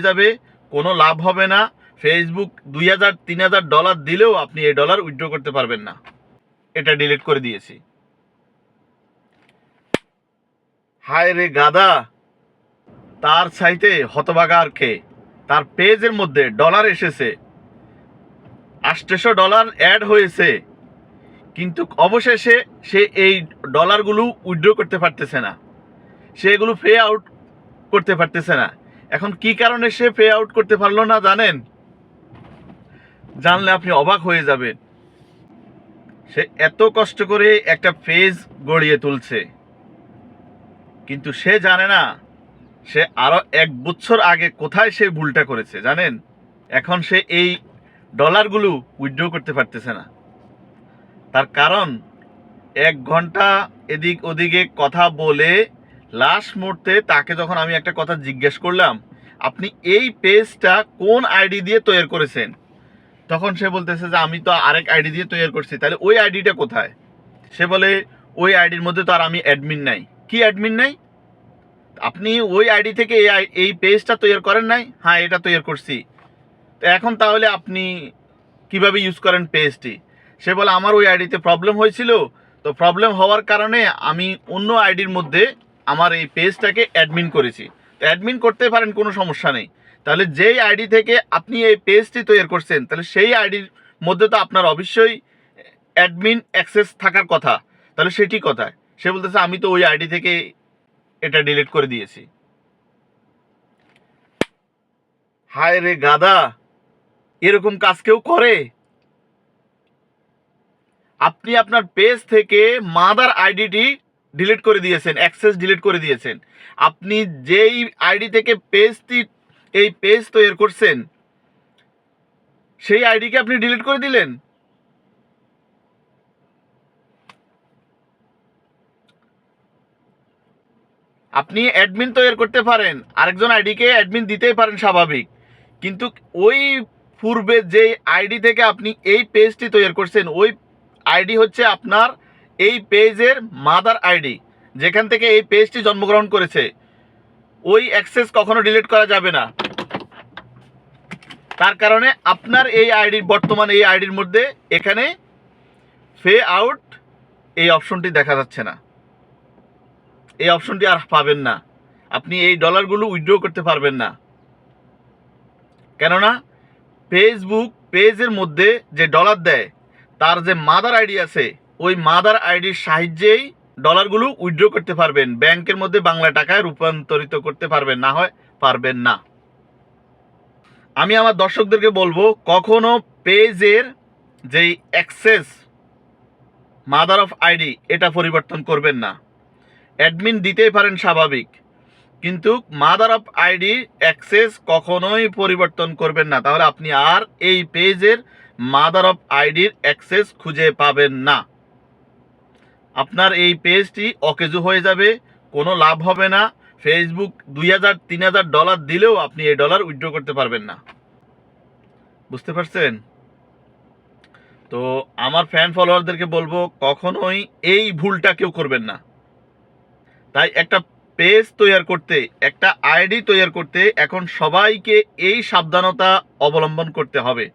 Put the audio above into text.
যাবে, কোনো লাভ হবে না। ফেসবুক দুই হাজার, তিন হাজার ডলার দিলেও আপনি এই ডলার উইথড্র করতে পারবেন না। এটা ডিলিট করে দিয়েছি। হায় রে গাদা তার সাইতে হতবাগা আর কে? তার পেজের মধ্যে ডলার এসেছে। আটশো ডলার অ্যাড হয়েছে। কিন্তু অবশেষে সে এই ডলারগুলো উইথড্র করতে পারতেছে না। সেগুলো পে আউট করতে পারতেছে না। এখন কি কারণে সে পে আউট করতে পারল না জানেন? জানলে আপনি অবাক হয়ে যাবেন। সে এত কষ্ট করে একটা ফেজ গড়িয়ে তুলছে। কিন্তু সে জানে না, সে আরও এক বছর আগে কোথায় সে ভুলটা করেছে, জানেন? এখন সে এই ডলারগুলো উইথড্র করতে পারতেছে না। তার কারণ, এক ঘণ্টা এদিক ওদিকে কথা বলে লাস্ট মুহূর্তে তাকে যখন আমি একটা কথা জিজ্ঞেস করলাম, আপনি এই পেজটা কোন আইডি দিয়ে তৈরি করেছেন? তখন সে বলতেছে যে, আমি তো আরেক আইডি দিয়ে তৈরি করছি। তাহলে ওই আইডিটা কোথায়? সে বলে, ওই আইডির মধ্যে তো আর আমি অ্যাডমিন নাই। কি অ্যাডমিন নাই? আপনি ওই আইডি থেকে এই এই পেজটা তৈরি করেন নাই? হ্যাঁ এটা তৈরি করছি। তো এখন তাহলে আপনি কীভাবে ইউজ করেন পেজটি? সে বলে, আমার ওই আইডিতে প্রবলেম হয়েছিল। তো প্রবলেম হওয়ার কারণে আমি অন্য আইডির মধ্যে আমার এই পেজটাকে অ্যাডমিন করেছি। তো অ্যাডমিন করতে পারেন, কোনো সমস্যা নেই। তাহলে যেই আইডি থেকে আপনি এই পেজটি তৈরি করছেন, তাহলে সেই আইডির মধ্যে তো আপনার অবশ্যই অ্যাডমিন অ্যাক্সেস থাকার কথা। তাহলে সেটি কোথায়? সে বলতেছে, আমি তো ওই আইডি থেকে এটা ডিলিট করে দিয়েছি। হায় রে গাদা, এরকম কাজ কেউ করে? আপনি আপনার পেজ থেকে মাদার আইডিটি ডিলিট করে দিয়েছেন অ্যাক্সেস ডিলিট করে দিয়েছেন। আপনি যেই আইডি থেকে পেজটি এই পেজ তৈরি করছেন, সেই আইডিকে আপনি ডিলিট করে দিলেন? আপনি অ্যাডমিন তৈরি করতে পারেন, আরেকজন আইডিকে অ্যাডমিন দিতেই পারেন স্বাভাবিক। কিন্তু ওই পূর্বে যে আইডি থেকে আপনি এই পেজটি তৈরি করছেন, ওই আইডি হচ্ছে আপনার এই পেজের মাদার আইডি, যেখান থেকে এই পেজটি জন্মগ্রহণ করেছে, ওই অ্যাক্সেস কখনো ডিলিট করা যাবে না। তার কারণে আপনার এই আইডির, বর্তমান এই আইডির মধ্যে এখানে ফে আউট এই অপশনটি দেখা যাচ্ছে না। এই অপশনটি আর পাবেন না। আপনি এই ডলারগুলো উইথড্র করতে পারবেন না। কেননা ফেসবুক পেজের মধ্যে যে ডলার দেয়, তার যে মাদার আইডি আছে ওই মাদার আইডির সাহায্যেই ডলারগুলো উইথড্র করতে পারবেন। ব্যাংকের মধ্যে বাংলা টাকায় রূপান্তরিত করতে পারবেন, না হয় পারবেন না। আমি আমার দর্শকদেরকে বলব, কখনো পেজের যেই অ্যাক্সেস মাদার অফ আইডি, এটা পরিবর্তন করবেন না। অ্যাডমিন দিতেই পারেন স্বাভাবিক, কিন্তু মাদার অফ আইডি অ্যাক্সেস কখনোই পরিবর্তন করবেন না। তাহলে আপনি আর এই পেজের মাদার অফ আইডির অ্যাক্সেস খুঁজে পাবেন না। আপনার এই পেজটি অকেজু হয়ে যাবে, কোনো লাভ হবে না। ফেসবুক দুই হাজার, তিন হাজার ডলার দিলেও আপনি এই ডলার উইথড্র করতে পারবেন না। বুঝতে পারছেন? তো আমার ফ্যান ফলোয়ারদেরকে বলব, কখনোই এই ভুলটা কেউ করবেন না। তাই একটা পেজ তৈরি করতে, একটা আইডি তৈরি করতে এখন সবাইকে এই সাবধানতা অবলম্বন করতে হবে।